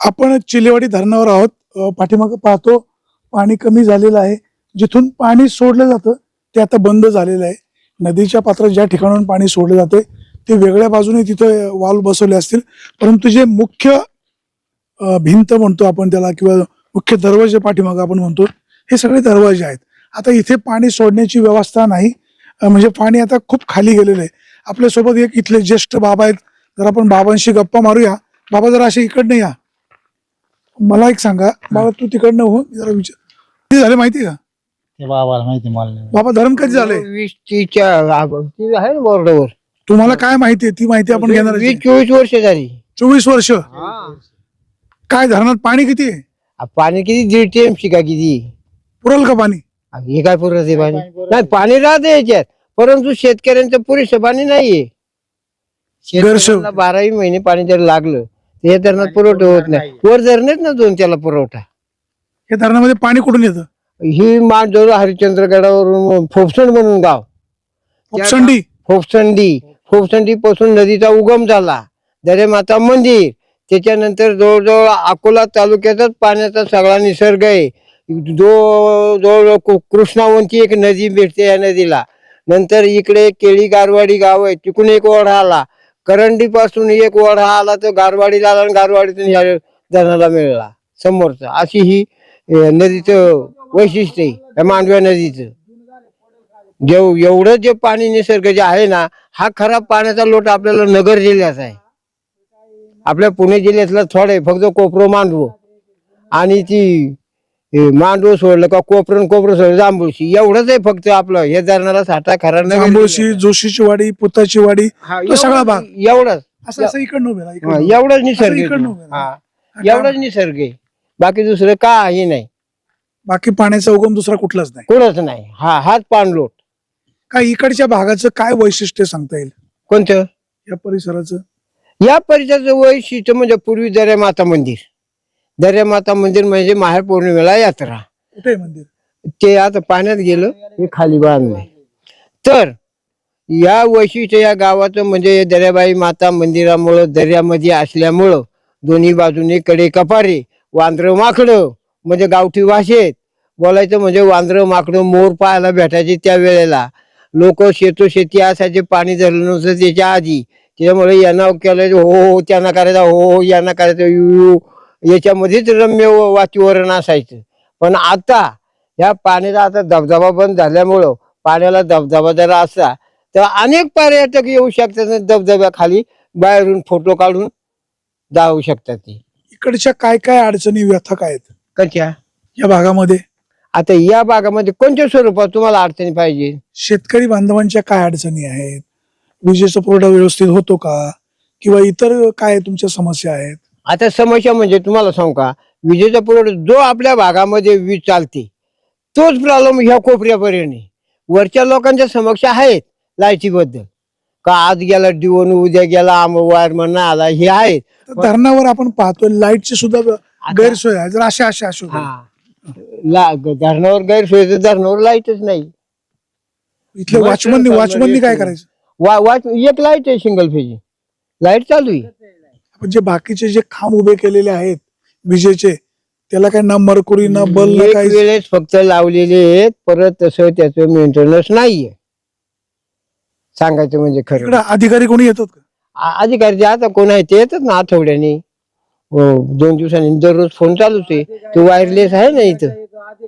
आपण चिलेवाडी धरणावर आहोत. पाठीमागं पाहतो पाणी कमी झालेलं आहे. जिथून पाणी सोडलं जातं ते आता बंद झालेलं आहे. नदीच्या पात्रात ज्या ठिकाणाहून पाणी सोडलं जाते ते वेगळ्या बाजूने तिथं वाल्व बसवले असतील. परंतु जे मुख्य भिंत म्हणतो आपण त्याला किंवा मुख्य दरवाजे पाठीमागं आपण म्हणतो हे सगळे दरवाजे आहेत. आता इथे पाणी सोडण्याची व्यवस्था नाही. म्हणजे पाणी आता खूप खाली गेलेलं आहे. आपल्यासोबत एक इथले ज्येष्ठ बाबा आहेत. जर आपण बाबांशी गप्पा मारूया. बाबा जरा असे इकडनं या. मला एक सांगा. बाबा तू तिकडनं हो मी जरा विचार. किती झाले माहिती का? ते बाबाला माहिती मला नाही. बाबा धर्म कधी झाले? वीस तीसच्या ती आहे ना बोर्डावर तुम्हाला काय माहिती आहे? ती माहिती आपण घेणार वीस चोवीस वर्ष झाली. चोवीस वर्ष? काय धरणात पाणी किती आहे? आ, पाणी किती? दीड टीएमसी का किती? पुरल का पाणी? आ, हे काय पुरत आहे पाणी? नाही पाणी राहते याच्यात. परंतु शेतकऱ्यांचं पुरेसं पाणी नाहीये. शेतकऱ्यांना बाराही महिने पाणी जर लागलं या धरणात पुरवठा होत नाही. वर धरणेच ना दोन त्याला पुरवठा. या धरणामध्ये पाणी कुठून येतं? ही माणजवळ हरिश्चंद्रगडावरून फोपसंड म्हणून गाव. उपसंडी फोपसंडी? फोपसंडी. पासून नदीचा उगम झाला. दरेमाता मंदिर. त्याच्यानंतर जवळजवळ अकोला तालुक्यातच पाण्याचा सगळा निसर्ग आहे. जो जवळ कु- कृष्णावंती एक नदी भेटते या नदीला. नंतर इकडे केळी गारवाडी गाव आहे. तिकडून एक ओढा आला. करंडी पासून एक वडा आला तर गारवाडीला आला आणि गारवाडीतून या धरणाला मिळाला समोरचा. अशी ही अं, नदीचं वैशिष्ट्य आहे या मांडव्या नदीचं. जेव एवढं जे पाणी निसर्ग जे आहे ना हा खराब पाण्याचा लोट आपल्याला नगर जिल्ह्याचा आहे. आपल्या पुणे जिल्ह्यातला थोडं आहे फक्त कोपरो मांडवो. आणि ती मांडवो सोडलं का कोपरं कोपरं सोडलं? जांभूळशी. एवढंच आहे फक्त आपलं. हे धरणाला साठा खरा जांभूळशी जोशीची वाडी पुताची वाडी तो सगळा भाग. एवढंच. असं असं इकडनं उभे राहा, हा, इकडनं उभे एवढंच निसर्ग आहे इकडनं तो. उभे हा राहा. एवढंच निसर्ग आहे. बाकी दुसरं काही नाही. बाकी पाण्याचा उगम दुसरा कुठलाच नाही. कोणच नाही. हा हाच पाणलोट. काय इकडच्या भागाचं काय वैशिष्ट्य सांगता येईल? कोणतं? या परिसराचं? या परिसराचं वैशिष्ट्य म्हणजे पूर्वी दर्या माता मंदिर. दर्या माता मंदिर म्हणजे माहेर पौर्णिमेला यात्रा. कुठे मंदिर? ते आता पाण्यात गेलं हे खाली बांधलंय. तर या वैशिष्ट्य या गावाचं म्हणजे दर्याबाई माता मंदिरामुळं दर्यामध्ये असल्यामुळं दोन्ही बाजूने कडे कपारे वांद्र माकडं म्हणजे गावठी भाषेत बोलायचं म्हणजे वांद्र माकडं मोर पाहायला भेटायचे त्या वेळेला. लोक शेतो शेती असायचे पाणी धरलं नव्हतं त्याच्या आधी. त्याच्यामुळे यांना केलं हो हो त्यांना करायचं हो हो यांना करायचं यू याच्यामध्येच रम्य व- वातावरण असायचं. पण आता या पाण्याचा आता धबधबा बंद झाल्यामुळं पाण्याला धबधबा जरा असला तर अनेक पर्यटक येऊ शकतात धबधब्याखाली बाहेरून फोटो काढून जाऊ शकतात ते. इकडच्या काय काय अडचणी व्यथा काय आहेत? कशा? या भागामध्ये? आता या भागामध्ये कोणत्या स्वरूपात तुम्हाला अडचणी पाहिजे? शेतकरी बांधवांच्या काय अडचणी आहेत? विजेचा पुरवठा व्यवस्थित होतो का? किंवा इतर काय तुमच्या समस्या आहेत? आता समस्या म्हणजे तुम्हाला सांगू का विजेचा पुरवठा जो आपल्या भागामध्ये वीज चालते तोच प्रॉब्लेम ह्या कोपऱ्यापर्यंत आहे. वरच्या लोकांच्या समस्या आहेत लाईटीबद्दल का आज गेला डिवोन उद्या गेला आम वायरमन आला हे आहेत. तर धरणावर आपण पाहतोय लाईटची सुद्धा गैरसोय आहे. जर अशा अशा अशा हा. ला धरणावर गैरसोय तर धरणावर लाईटच नाही. इथले वॉचमननी वॉचमननी काय करायचं? वा वाच एक लाइट आहे सिंगल फेज. लाइट चालू आहे. जे बाकीचे जे खांब उभे केलेले आहेत विजेचे त्याला काय ना मरकुरी ना बल ना एक काही वेळेस फक्त लावलेले आहेत परत तसं त्याचं मेंटेनन्स नाहीये. सांगायचं म्हणजे इकडे खरं अधिकारी कोणी येतात का? आ- अधिकारी जे आता कोण आहे ते येतात ना आठवड्याने. हो, दोन दिवसांनी. दररोज फोन चालूच आहे. ते वायरलेस आहे ना इथं.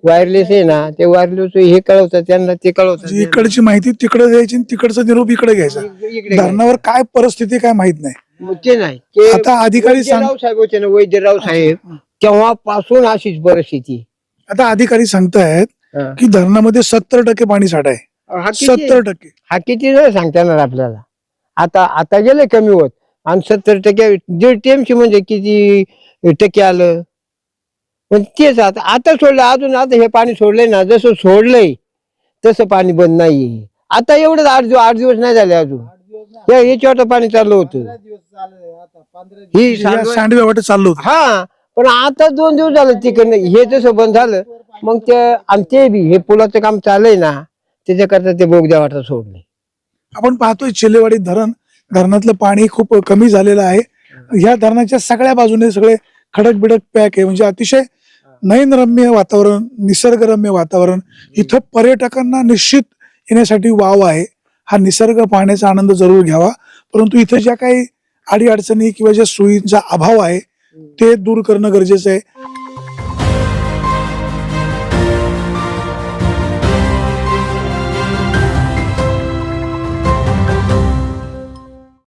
वायरलेस आहे ना. ते वायरलेस हे कळवतात त्यांना ते कळवतात. इकडची माहिती तिकडे द्यायची आणि तिकडचा निरोप इकडे घ्यायचा. इकडे धरणावर काय परिस्थिती काय माहीत नाही. मग ते नाही. ते आता अधिकारी सांग वैद्यराव साहेब होते ना वैद्यराव साहेब तेव्हापासून अशीच परिस्थिती. आता अधिकारी सांगतायत हा. की धरणामध्ये सत्तर टक्के पाणी साठा आहे. हा किती- सत्तर टक्के. हा किती नाही सांगता येणार आपल्याला? आता आता गेले कमी होत. आणि सत्तर टक्के दीड टीएमसी म्हणजे किती टक्के आलं? पण तेच आता आता सोडलं अजून आता हे पाणी सोडलंय ना जसं सोडलंय तसं पाणी बंद नाहीये. आता एवढं आठ दिवस आठ दिवस नाही झाले अजून. हे- याच्यावर पाणी चाललं होतं. ही या सांडवं- सांडव्या वाटे चाललो होतं. हा पण आता दोन दिवस झालं तिकडनं. हे जसं बंद झालं मग ते आणि ते बी हे पुलाचं काम चाललंय ना त्याच्याकरता ते बोगद्या वाटा सोडले. आपण पाहतोय चिलेवाडी धरण धरणातलं पाणी खूप कमी झालेलं आहे. ह्या धरणाच्या सगळ्या बाजूने सगळे खडक बिडक पॅक आहे. म्हणजे अतिशय नयनरम्य वातावरण निसर्गरम्य वातावरण. इथं पर्यटकांना निश्चित येण्यासाठी वाव आहे. हा निसर्ग पाहण्याचा आनंद जरूर घ्यावा. परंतु इथं ज्या काही अडीअडचणी किंवा ज्या सोयींचा अभाव आहे ते दूर करणं गरजेचं आहे.